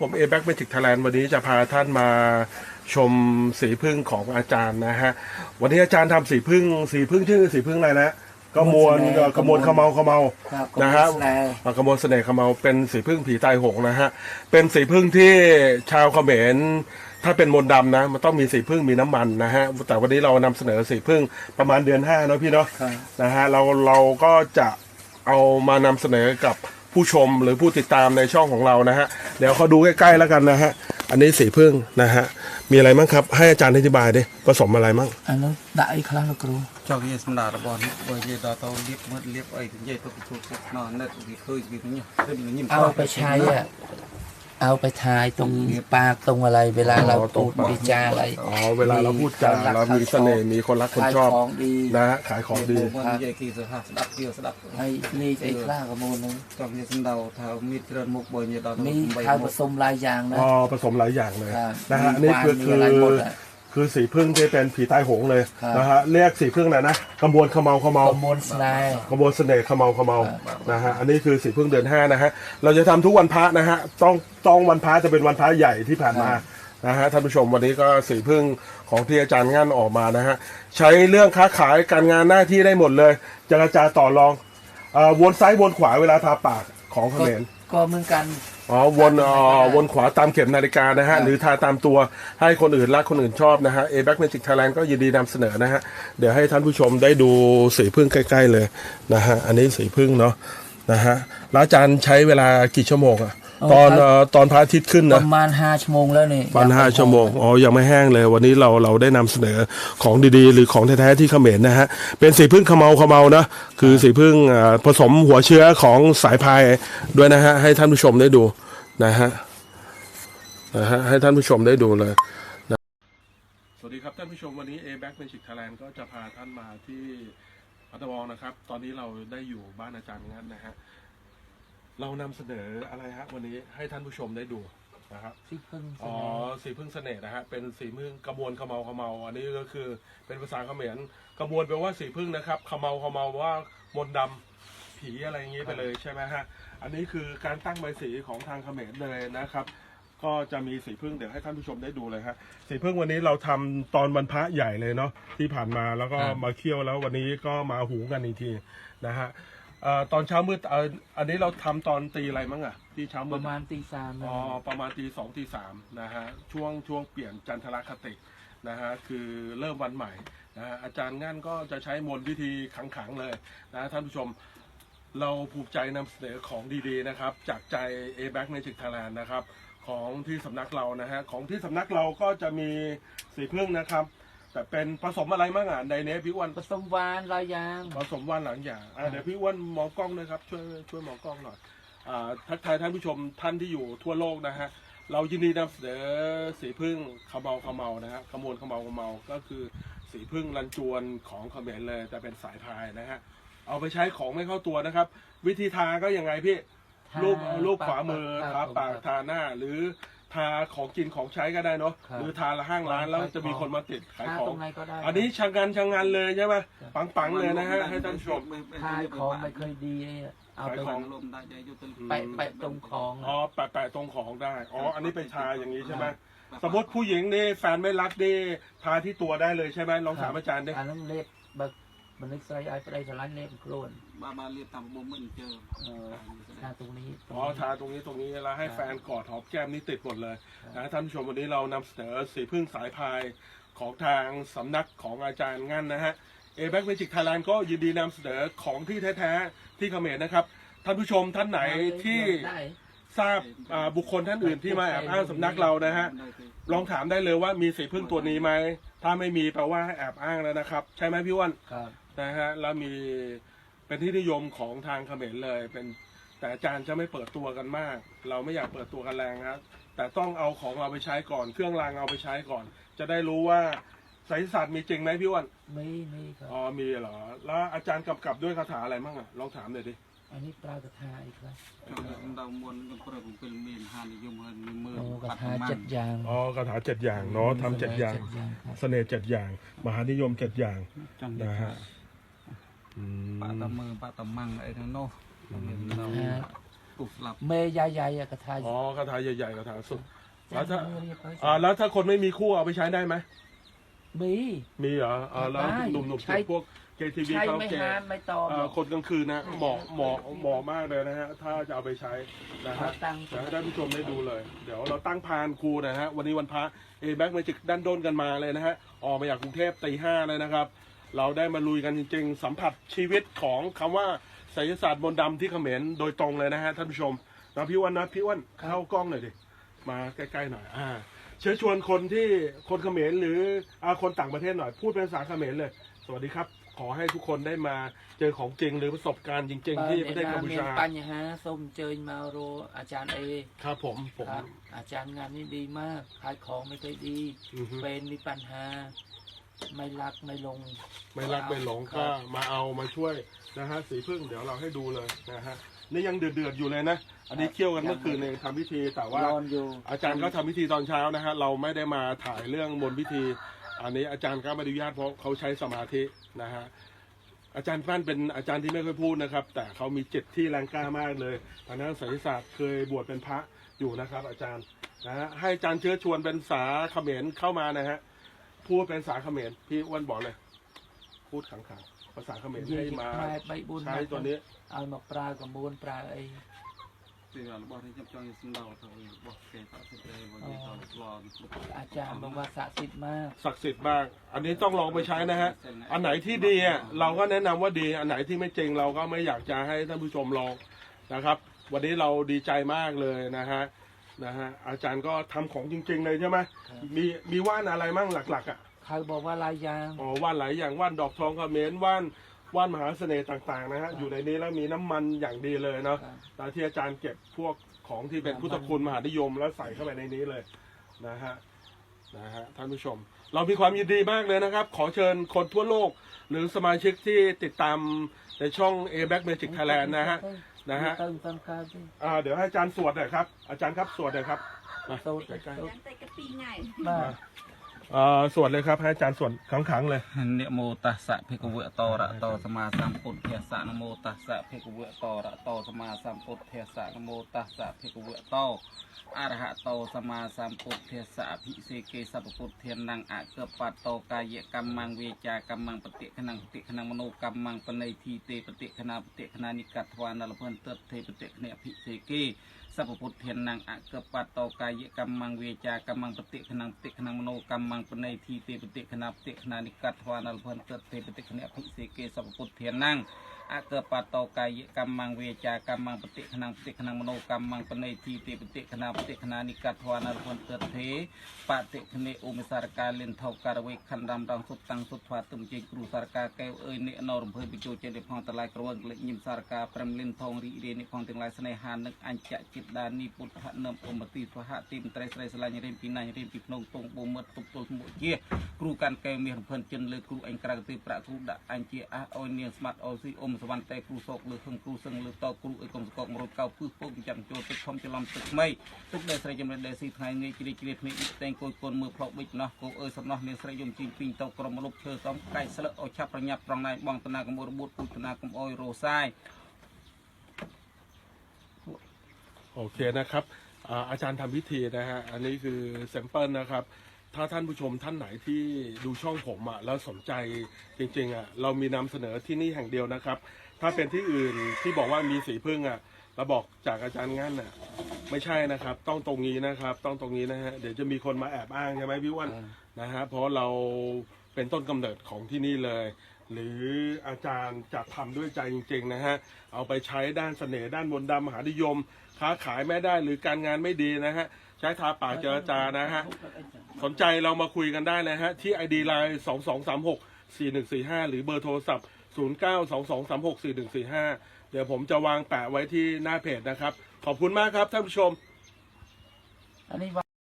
ผมเอแบ็กเมจิกไทยแลนด์วันนี้จะพาท่านมาชมสีพึ่งของอาจารย์นะฮะ วันนี้อาจารย์ทำสีพึ่งสีพึ่งชื่อสีพึ่งอะไรนะกระมวลกระมวลกระมวลขมเมาขมเมาครับนะฮะกระมวลแสน่ห์อ่ากระมวลเสน่ห์ขมเมาเป็นสีพึ่งผีตายโหงนะฮะ เป็นสีพึ่งที่ชาวเขมรถ้าเป็นมนต์ดำนะ มันต้องมีสีพึ่งมีน้ำมันนะฮะ แต่วันนี้เรานำเสนอสีพึ่งประมาณเดือนห้าเนาะพี่เนาะครับนะฮะเราเราก็จะเอามานำเสนอกับ ผู้ชมหรือผู้ติดตามในช่องของเรานะฮะเดี๋ยวเขาดูใกล้ๆแล้วกันนะฮะอันนี้สีพึ่งนะฮะมีอะไรบ้างครับ ให้อาจารย์อธิบายดิผสมอะไรบ้าง អានោះដាក់អីខ្លះលោកគ្រូ ចង់និយាយសម្ដាររបស់នេះបើនិយាយដល់ទៅលៀបមើលលៀបអីទៅនិយាយទៅទទួលពុកណោះនិតវាឃើញវាញ៉ាំទៅញ៉ាំ เอาไปใช้อ่ะ เอาไปทายตรงปากตรงอะไร เวลาเราพูดปีจาอะไรอ๋อเวลาเราพูดจาเรามีเสน่ห์มีคนรักคนชอบนะฮะขายของดีนะฮะขายขอให้นี่ไอ้กล่ากระมูลนึงกับมีสันดาเท้ามีเตือนมุกบอยมีเท้าผสมหลายอย่างนะอ๋อผสมหลายอย่างเลยนะฮะนี่คือคือ อะไรหมดอะคือสีพึ่งที่เป็นผีใต้หงเลยครับ นะฮะเรียกสีพึ่งอะไรนะกระบวนขมเมาขมเมากระมวลแสน่ห์ขบวนเสน่ห์ขมเมาขมเมานะฮะอันนี้คือสีพึ่งเดือนห้านะฮะเราจะทำทุกวันพระนะฮะต้องต้องวันพระจะเป็นวันพระใหญ่ที่ผ่านมานะฮะท่านผู้ชมวันนี้ก็สีพึ่งของที่อาจารย์งั่นออกมานะฮะใช้เรื่องค้าขายการงานหน้าที่ได้หมดเลยเจรจาต่อรองเอ่อวนซ้ายวนขวาเวลาทาปากของเขก็มรก็เหมือนกัน อ๋อวนเอ่อวนขวาตามเข็มนาฬิกานะฮะ หรือทาตามตัวให้คนอื่นรักคนอื่นชอบนะฮะเอแบ็กเมจิกไทยแลนด์ก็ยินดีนำเสนอนะฮะ เดี๋ยวให้ท่านผู้ชมได้ดูสีพึ่งใกล้ ๆ เลยนะฮะ อันนี้สีพึ่งเนาะนะฮะแล้วอาจารย์ใช้เวลากี่ชั่วโมงอะอ๋อ ตอนครับเอ่อตอนพระอาทิตย์ขึ้นปนะระมาณห้าชั่วโมงแล้วนี่วันห้าชั่วโมงอ๋อยังไม่แห้งเลย วันนี้เราเราได้นำเสนอของดีๆ หรือของแท้ๆที่เขมรนะฮะเป็นสีพึ่งเขมเมาเขมเมานะคือสีพึ่งอ่าผสมหัวเชื้อของสายพายด้วยนะฮะให้ท่านผู้ชมได้ดูนะฮะนะฮะให้ท่านผู้ชมได้ดูเลยนะสวัสดีครับท่านผู้ชมวันนี้ A Back Magic Thailand ก็จะพาท่านมาที่พัทวองนะครับ ตอนนี้เราได้อยู่บ้านอาจารย์งั้นนะฮะ เรานำเสนออะไรฮะวันนี้ให้ท่านผู้ชมได้ดูนะครับที่พึ่งแสอ๋อน่ห์สีพึ่งเสน่ห์นะฮะเป็นสีพึ่งกระมวลขมเมาขมเมา อันนี้ก็คือเป็นภาษาเขมรกระมวลแปลว่าสีพึ่งนะครับขมเมาขมเมาว่ามนต์ดำผีอะไรอย่างงี้ไปเลยใช่ไหมฮะอันนี้คือการตั้งใบสีของทางเขมรเลยนะครับ ก็จะมีสีพึ่งเดี๋ยวให้ท่านผู้ชมได้ดูเลยฮะสีพึ่งวันนี้เราทำตอนวันพระใหญ่เลยเนาะที่ผ่านมาแล้วก็มาเคี่ยวแล้ววันนี้ก็มาหุงกันอีกทีนะฮะ เอ่อตอนเช้ามืดเอ่ออันนี้เราทำตอนตีอะไรมั้งอะที่เช้าปมืดระมาณตีสามนะอ๋อประมาณตีสองตีสามนะฮะช่วงช่วงเปลี่ยนจันทรคตินะฮะคือเริ่มวันใหม่นะฮะอาจารย์งั้นก็จะใช้มนต์วิธีขังๆเลยนะท่านผู้ชม เราภูมิใจนำเสนอของดีๆนะครับ จากใจ a b a c Magic Thailand นะครับ ของที่สำนักเรานะฮะของที่สำนักเราก็จะมีสีพึ่งนะครับ แต่เป็นผสมอะไรบ้างอะในเนี้ยพี่อ้วนผสมหวานหลายอย่าง ผสมวันหลังอย่างอะเดี๋ยวพี่อ้วนมองกล้องด้วยครับช่วยช่วยมองกล้องหน่อยอ่าทักทายท่านผู้ชมท่านที่อยู่ทั่วโลกนะฮะเรายินดีนำเสนอสีพึ่งขมเมาขมเมานะฮะขมวลขมเมาขมเมาก็คือสีพึ่งรันจวนของเขมรเลย แต่เป็นสายพายนะฮะเอาไปใช้ของไม่เข้าตัวนะครับ วิธีทาก็ยังไงพี่ทารูปรูปขวามือครัทาบปากครับทาหน้าหรือ ทาของกินของใช้ก็ได้เนาะหรือทาละห้างร้านแล้วจะมีคนมาติดขายขอตรงไหนก็ได้อันนี้ชางงานชางงานเลยใช่ไหมปังๆเลยนะฮะให้ท่านชม ขายของไม่เคยดีเอาไปขายของ ลมได้ใจยุติไปไปตรงของอ๋อแปะแปะตรงของได้อ๋ออันนี้ไปทาอย่างนี้ใช่ไหมสมมติผู้หญิงนี่แฟนไม่รักนี่ทาที่ตัวได้เลยใช่ไหมลองถามอาจารย์ดิอันนั้นเล็บ มันนึกใส่ไอ้ประเดี๋ยสลันเล็บโครนมาบ้าเรียบตามบมมันเจอทาตรงนี้อ๋อทาตรงนี้ตรงนี้แล้วให้แฟนกอดหอมแก้มนี่ติดหมดเลยนะท่านผู้ชมวันนี้เรานำเสนอสีพึ่งสายพายของทางสำนักของอาจารย์งั้นนะฮะเอแบ็กเมจิกไทยแลนด์ก็ยินดีนำเสนอของที่แท้ๆที่เขมรนะครับท่านผู้ชมท่านไหนที่ทราบบุคคลท่านอื่นที่มาแอบอ้างสำนักเรานะฮะลองถามได้เลยว่ามีสีพึ่งตัวนี้ไหมถ้าไม่มีแปลว่าแอบอ้างแล้วนะครับ ใช่ไหมพี่วันครับ นะฮะ แล้วมีเป็นที่นิยมของทางเขมรเลย เป็นแต่อาจารย์จะไม่เปิดตัวกันมาก เราไม่อยากเปิดตัวกันแรงครับ แต่ต้องเอาของเราไปใช้ก่อน เครื่องรางเอาไปใช้ก่อน จะได้รู้ว่าไสยศาสตร์มีจริงไหมพี่อ้วัน มีมีครับ อ๋อ มีเหรอ แล้วอาจารย์กำกับด้วยคาถาอะไรบ้างอะลองถามหน่อยดิ อันนี้ปลากระทาอีกครับ សម្ដៅមុនខ្ញុំប្រើ7មានហានិយមហើយមើល โอ้กระ បាត់ ทา ប្រមា เจ็ ណ ดอย่าง อ๋อคาถาเจ็ดอย่างเนาะทำเจ็ดอย่าง เจ็ดอย่างครับ เสน่ห์เจ็ดอย่าง มหานิยมเจ็ดอย่าง ចង់និ นะ យាយ ฮะ ปะตะมือปะตะมังไอ้นั่นเนาะเราปลุกหลับเมย์ใหญ่ๆอะกระทายอ๋อกระทายใหญ่ๆกระทายสุดแล้วถ้าอ่าแล้วถ้าคนไม่มีคู่เอาไปใช้ได้ไหมมีมีเหรออ่าแล้วหนุ่มหนุ่มชุดพวกเกทีวีเขาแก่คนกลางคืนนะเหมาะเหมาะเหมาะมากเลยนะฮะ ถ้าจะเอาไปใช้นะฮะจะให้ท่านผู้ชมได้ดูเลย เดี๋ยวเราตั้งพานครูนะฮะ วันนี้วันพระเอแบ็กมาจิกด้านโด้นกันมาเลยนะฮะ ออกมาจากกรุงเทพตีห้าเลยนะครับ เราได้มาลุยกันจริงๆ สัมผัสชีวิตของคำว่าศิลศาสตร์มนต์ดำที่เขมรโดยตรงเลยนะฮะท่านผู้ชมนะพี่วัวนนะพี่วันเข้ากล้องหน่อยดิมาใกล้ๆหน่อยอ่าเชิญชวนคนที่คนเขมรหรืออคนต่างประเทศหน่อยพูดเป็นภาษาเขมรเลย สวัสดีครับ ขอให้ทุกคนได้มาเจอของจริงหรือประสบการณ์จริง ๆ ที่ประเทศกัมพูชาปัญหาส้มเจอมาโรอาจารย์เอครับผมผมอาจารย์งานนี้ดีมากขายของไม่เคยดี เป็นมีปัญหา ไม่รักไม่ลง ไม่รักไม่หลงครัก็บมาเอามาช่วยนะฮะสีพึ่งเดี๋ยวเราให้ดูเลยนะฮะนี่ยังเดือดๆอยู่เลยนะ อันนี้เคี่ยวกันเมื่อคืนเองทำพิธีแต่ว่า ร้อนอยู่อาจารย์ก็ทำพิธีตอนเช้านะฮะเราไม่ได้มาถ่ายเรื่องบนพิธี อันนี้อาจารย์ก็ไม่อนุญาตเพราะเขาใช้สมาธินะฮะอาจารย์ฟั่นเป็นอาจารย์ที่ไม่ค่อยพูดนะครับ แต่เขามีจิตที่แรงกล้ามากเลยทางด้านไสยศาสตร์เคยบวชเป็นพระอยู่นะครับ อาจารย์นะฮะให้อาจารย์เชื้อชวนเป็นภาษาเขมรเข้ามานะฮะ พูดเป็นภาษาเขมรพี่อ้วนบอกเลย พูดขังๆภาษาเขมร និយាយ ให้ ជា มา ខ្មែរ3 4 ใช้ตัวนี้ ឲ្យមកប្រើកមួនប្រើអី ទីរបស់នេះខ្ញុំចង់សំដៅទៅរបស់គេតាសិទ្ធិរបស់និយាយទៅឆ្លង អាចារ្យบอกว่าศักดิ์สิทธิ์มาก ศักดิ์สิทธิ์มาก อันนี้ต้องลองไปใช้นะฮะ อันไหนที่ดีอ่ะเราก็แนะนำว่าดี อันไหนที่ไม่จริงเราก็ไม่อยากจะให้ท่านผู้ชมลองนะครับ วันนี้เราดีใจมากเลยนะฮะ นะฮะอาจารย์ก็ทำของจริง ๆ เลยใช่ไหมครับมีมีว่านอะไรมั่งหลักๆอะเขาบอกว่าหลายอย่าง อ๋อว่านหลายอย่างว่านดอกทองเขมรว่านว่านมหาเสน่ห์ต่างๆนะฮะอยู่ในนี้แล้วมีน้ำมันอย่างดีเลยเนาะครับ แล้วที่อาจารย์เก็บพวกของที่เป็นพุทธคุณมหานิยมแล้วใส่เข้าไปในนี้เลยนะฮะนะฮะท่านผู้ชม เรามีความยินดีมากเลยนะครับ ขอเชิญคนทั่วโลก หรือสมาชิกที่ติดตามในช่อง A Back Magic Thailand นะฮะ นะฮะอ่าเดี๋ยวให้อาจารย์สวดหน่อยครับ อาจารย์ครับสวดหน่อยครับมาสวดใกล้ๆ Yang tak ย อ่าสวดเลยครับให้อาจารย์สวดขังๆเลยนะโมตัสสะภะคะวตอะระโตสมมาสัมพุทธสสะนะโมตัสสะภะคะวตอะระโตสมมาสัมพุทธสสะนะโมตัสสะภะคะวตอะรหะโตสัมมาสัมพุทธัสสะอภิเสเกสัพพุทเทนังอะเกปัตโตกายะกัมมังเวจากัมมังปฏิขนังปฏิขนังมโนกัมมังปนัยทีเตปฏิขณาปฏิขณานิกัตวานัลเพิ่นเติดเทปฏิขณะอภิเสเก สัพพุทธเทียนนางอะเกปัตโตกายะกัมมังเวจากัมมังปฏิขนังปฏิขนังมโนกัมมังปนัยทีเตปฏิขณาปฏิขณานิกัตวานัลเพันเตเตปฏิขณะภิเสเกสัพพุทธเทียนนาง អកបតោកាយកម្មងវាចាកម្មងបតិក្នុងបតិក្នុងមโนកម្មងបណៃទីទេបតិក្នុងបតិក្នុងនិកធ្វានរពុនទិទ្ធេបតិគនេឧមសារកាលិនថោការវេខណ្ឌរំរងសុបតាំងសុទ្ធវាទុំជេគ្រូសារកាកែវអើយនិណរំភើបិជោចេតិផងតឡៃក្រវងលិញឹមសារកាប្រំលិនថងរីរេនិផងទាំងឡាយស្នេហានឹកអញ្ចចិត្តដានីពុទ្ធនំឧមតិស្វហទីមត្រេស្រីស្លាញ់រៀនពីណាញ់រៀនពីភ្នំពងបុមិត្តទុបទុលមុខជាគ្រូកាន់កែវមានរំភើនចិនលើគ្រូអញក្រៅទេប្រាក់គ្រូដាក់អញជាអះអោយនាងស្មាត់អោស៊ីអ៊ុំสวรรค์แต่ครูโศกหรือคงครูซึ่งหรือต่อครูไอ้กรมสกอกมรดกเก่าพื้นพวกจังโจตึกอมจะลำตึกไม่ตึกได้ใส่จำเริญได้สีไทยในจีรีจีรีพิษแต่งโกยกลมือพลอกบิดนะโกเอยสำนักเนียนใส่ยมจีนปิงต่อกรมลบเชื่อสองไก่สละเอชาประยับรองนาบังตนากรมรบุตรปุตนากรมอ้อยโรไซโอเคนะครับอาจารย์ทำพิธีนะฮะอันนี้คือแซมเปิลนะครับ ถ้าท่านผู้ชมท่านไหนที่ดูช่องผมอะแล้วสนใจจริงๆอะเรามีนำเสนอที่นี่แห่งเดียวนะครับ ถ้าเป็นที่อื่นที่บอกว่ามีสีพึ่งอะเราบอกจากอาจารย์งั้นน่ะไม่ใช่นะครับ ต้องตรงนี้นะครับ ต้องตรงนี้นะฮะเดี๋ยวจะมีคนมาแอบอ้างใช่ไหมพี่อ้วันนะฮะเพราะเราเป็นต้นกำเนิดของที่นี่เลย หรืออาจารย์จะทำด้วยใจจริงๆนะฮะเอาไปใช้ด้านเสน่ห์ด้านมนต์ดำมหานิยม ค้าขายไม่ได้หรือการงานไม่ดีนะฮะ ใช้ทาปากเจรจานะฮะ สนใจเรามาคุยกันได้นะฮะ ที่ ID Line 2 2 3 6 4 1 4 5 หรือเบอร์โทรศัพท์ 0 9 2 2 3 6 4 1 4 5 เดี๋ยวผมจะวางแปะไว้ที่หน้าเพจนะครับ ขอบคุณมากครับท่านผู้ชมអានេះ